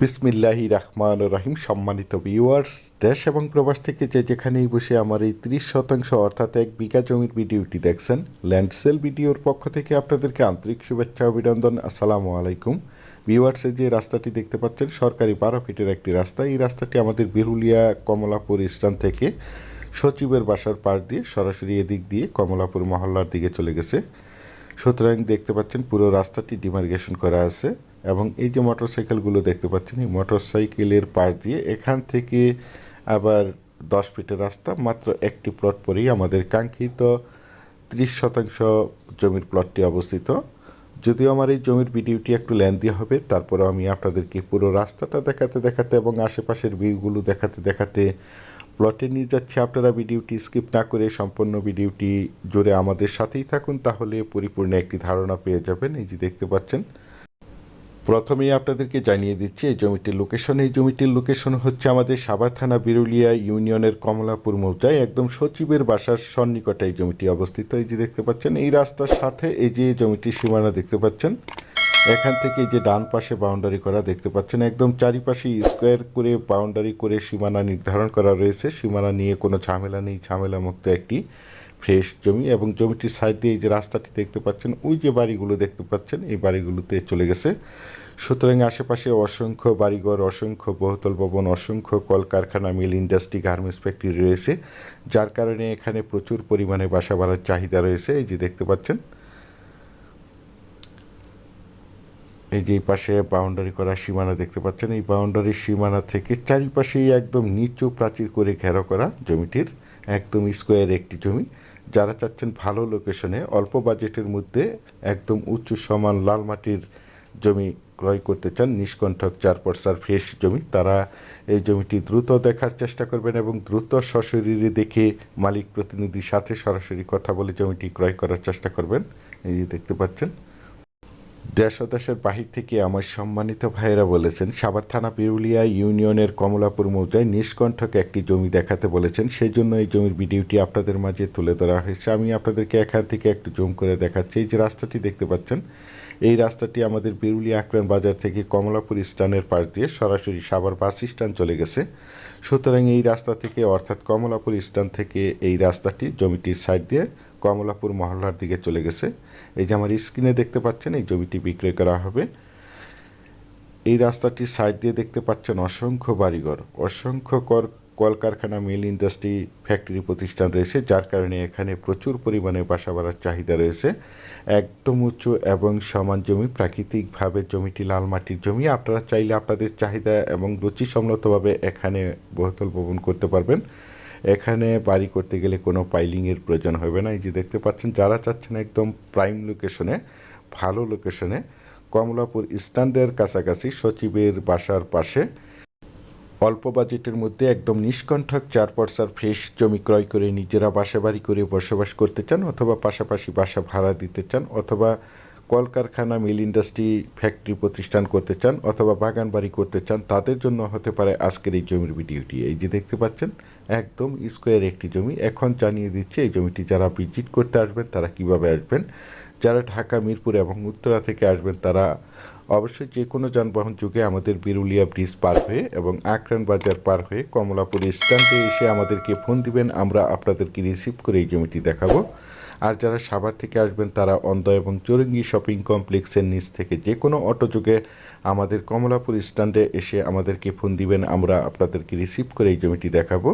বিসমিল্লাহি রহমান রহিম। সম্মানিত ভিউয়ার্স দেশ এবং প্রবাস থেকে যে যেখানেই বসে আমার এই ত্রিশ শতাংশ অর্থাৎ এক বিঘা জমির ভিডিওটি দেখছেন ল্যান্ড সেল ভিডিওর পক্ষ থেকে আপনাদেরকে আন্তরিক শুভেচ্ছা, অভিনন্দন, আসসালামু আলাইকুম। ভিউয়ার্সে যে রাস্তাটি দেখতে পাচ্ছেন, সরকারি বারো ফিটের একটি রাস্তা। এই রাস্তাটি আমাদের বিরুলিয়া কমলাপুর স্ট্যান্ড থেকে সচিবের বাসার পাশ দিয়ে সরাসরি এদিক দিয়ে কমলাপুর মহল্লার দিকে চলে গেছে। সুতরাং দেখতে পাচ্ছেন পুরো রাস্তাটি ডিমার্গেশন করা আছে। এবং এই যে মোটরসাইকেলগুলো দেখতে পাচ্ছেন, এই মোটরসাইকেলের পাশ দিয়ে এখান থেকে আবার দশ ফিটের রাস্তা, মাত্র একটি প্লট পরেই আমাদের কাঙ্ক্ষিত ত্রিশ শতাংশ জমির প্লটটি অবস্থিত। যদিও আমার এই জমির ভিডিওটি একটু লেন্দি হবে, তারপরেও আমি আপনাদেরকে পুরো রাস্তাটা দেখাতে দেখাতে এবং আশেপাশের ভিউগুলো দেখাতে দেখাতে প্লটে নিয়ে যাচ্ছি। আপনারা ভিডিওটি স্কিপ না করে সম্পূর্ণ ভিডিওটি জুড়ে আমাদের সাথেই থাকুন, তাহলে পরিপূর্ণ একটি ধারণা পেয়ে যাবেন। এই যে দেখতে পাচ্ছেন প্রথমেই আপনাদেরকে জানিয়ে দিচ্ছি, এই জমিটির লোকেশন এই জমিটির লোকেশন হচ্ছে আমাদের সাভার থানা বিরুলিয়া ইউনিয়নের কমলাপুর মৌজায়। একদম সচিবের বাসার সন্নিকটে এই জমিটি অবস্থিত। এই যে দেখতে পাচ্ছেন, এই রাস্তার সাথে এই যে জমিটির সীমানা দেখতে পাচ্ছেন, এখান থেকে যে ডান পাশে বাউন্ডারি করা দেখতে পাচ্ছেন, একদম চারিপাশে স্কোয়ার করে বাউন্ডারি করে সীমানা নির্ধারণ করা রয়েছে। সীমানা নিয়ে কোনো ঝামেলা নেই ঝামেলা মুক্ত একটি ফ্রেশ জমি এবং জমিটির সাইড দিয়ে যে রাস্তাটি দেখতে পাচ্ছেন, ওই যে বাড়িগুলো দেখতে পাচ্ছেন, এই বাড়িগুলোতে চলে গেছে। সুতরাং আশেপাশে অসংখ্য বাড়িঘর, অসংখ্য বহুতল ভবন, অসংখ্য কলকারখানা, মিল ইন্ডাস্ট্রি, গার্মেন্টস ফ্যাক্টরি রয়েছে, যার কারণে এখানে প্রচুর পরিমাণে বাসা বাড়ার চাহিদা রয়েছে। এই যে দেখতে পাচ্ছেন, এই যে পাশে বাউন্ডারি করা সীমানা দেখতে পাচ্ছেন, এই বাউন্ডারির সীমানা থেকে চারিপাশেই একদম নিচু প্রাচীর করে ঘেরা করা জমিটির, একদম স্কোয়ার একটি জমি। যারা চাচ্ছেন ভালো লোকেশনে অল্প বাজেটের মধ্যে একদম উচ্চ সমান লাল মাটির জমি ক্রয় করতে চান, নিষ্কণ্ঠক চার পর্সার ফ্রেশ জমি, তারা এই জমিটি দ্রুত দেখার চেষ্টা করবেন এবং দ্রুত সশরীরে দেখে মালিক প্রতিনিধির সাথে সরাসরি কথা বলে জমিটি ক্রয় করার চেষ্টা করবেন। এই যে দেখতে পাচ্ছেন দেশ দেশের বাহির থেকে আমার সম্মানিত ভাইয়েরা বলেছেন, সাভার থানা পিরুলিয়া ইউনিয়নের কমলাপুর মৌজায় নিষ্কণ্ঠকে একটি জমি দেখাতে বলেছেন। সেই জন্য এই জমির ভিডিওটি আপনাদের মাঝে তুলে ধরা হয়েছে। আমি আপনাদেরকে এখান থেকে একটু জুম করে দেখাচ্ছি। এই যে রাস্তাটি দেখতে পাচ্ছেন, এই রাস্তাটি আমাদের বিরুলিয়া আক্রান বাজার থেকে কমলাপুর স্ট্যান্ডের পাশ দিয়ে সরাসরি সাভার বাস স্ট্যান্ড চলে গেছে। সুতরাং এই রাস্তা থেকে, অর্থাৎ কমলাপুর স্ট্যান্ড থেকে এই রাস্তাটি জমিটির সাইড দিয়ে কমলাপুর মহল্লার দিকে চলে গেছে। এই যে আমার স্ক্রিনে দেখতে পাচ্ছেন, এই জমিটি বিক্রয় করা হবে। এই রাস্তাটির সাইড দিয়ে দেখতে পাচ্ছেন অসংখ্য বাড়িঘর, অসংখ্য কর কলকারখানা, মিল ইন্ডাস্ট্রি, ফ্যাক্টরি প্রতিষ্ঠান রয়েছে, যার কারণে এখানে প্রচুর পরিমাণে বাসা বাড়ার চাহিদা রয়েছে। একদম উঁচু এবং সমান জমি, প্রাকৃতিকভাবে জমিটি লাল মাটির জমি। আপনারা চাইলে আপনাদের চাহিদা এবং রুচিসম্মতভাবে এখানে বহুতল ভবন করতে পারবেন। এখানে বাড়ি করতে গেলে কোনো পাইলিংয়ের প্রয়োজন হবে না। এই যে দেখতে পাচ্ছেন, যারা চাচ্ছেন একদম প্রাইম লোকেশনে, ভালো লোকেশনে, কমলাপুর স্ট্যান্ডের কাছাকাছি সচিবের বাসার পাশে, অল্প বাজেটের মধ্যে একদম নিষ্কণ্ঠক চার পর্সার ফ্রেশ জমি ক্রয় করে নিজেরা বাসা বাড়ি করে বসবাস করতে চান অথবা পাশাপাশি বাসা ভাড়া দিতে চান অথবা কলকারখানা, মিল ইন্ডাস্ট্রি, ফ্যাক্টরি প্রতিষ্ঠান করতে চান অথবা বাগান বাড়ি করতে চান, তাদের জন্য হতে পারে আজকের এই জমির ভিডিওটি। এই যে দেখতে পাচ্ছেন একদম স্কোয়ার একটি জমি। এখন জানিয়ে দিচ্ছে, এই জমিটি যারা ভিজিট করতে আসবেন, তারা কীভাবে আসবেন? যারা ঢাকা, মিরপুর এবং উত্তরা থেকে আসবেন, তারা অবশ্যই যে কোনো যানবাহন যুগে আমাদের বিরুলিয়া ব্রিজ পার হয়ে এবং আক্রান বাজার পার হয়ে কমলাপুর স্ট্যান্ডে এসে আমাদেরকে ফোন দিবেন। আমরা আপনাদেরকে রিসিভ করে এই জমিটি দেখাবো। আর যারা সাভার থেকে আসবেন, তারা অন্ধ এবং চৌরঙ্গি শপিং কমপ্লেক্সের নিচ থেকে যে কোনো অটো যুগে আমাদের কমলাপুর স্ট্যান্ডে এসে আমাদেরকে ফোন দিবেন, আমরা আপনাদেরকে রিসিভ করে এই জমিটি দেখাবো।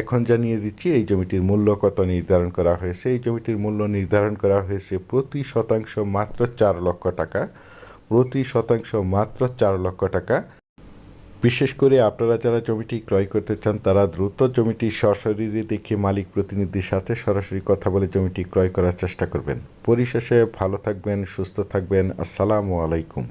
এখন জানিয়ে দিচ্ছি, এই জমিটির মূল্য কত নির্ধারণ করা হয়েছে? এই জমিটির মূল্য নির্ধারণ করা হয়েছে প্রতি শতাংশ মাত্র চার লক্ষ টাকা। প্রতি শতাংশ মাত্র চার লক্ষ টাকা। বিশেষ করে আপনারা যারা জমিটি ক্রয় করতে চান, তারা দ্রুত জমিটি সশরীরে দেখে মালিক প্রতিনিধির সাথে সরাসরি কথা বলে জমিটি ক্রয় করার চেষ্টা করবেন। পরিশেষে ভালো থাকবেন, সুস্থ থাকবেন। আসসালামু আলাইকুম।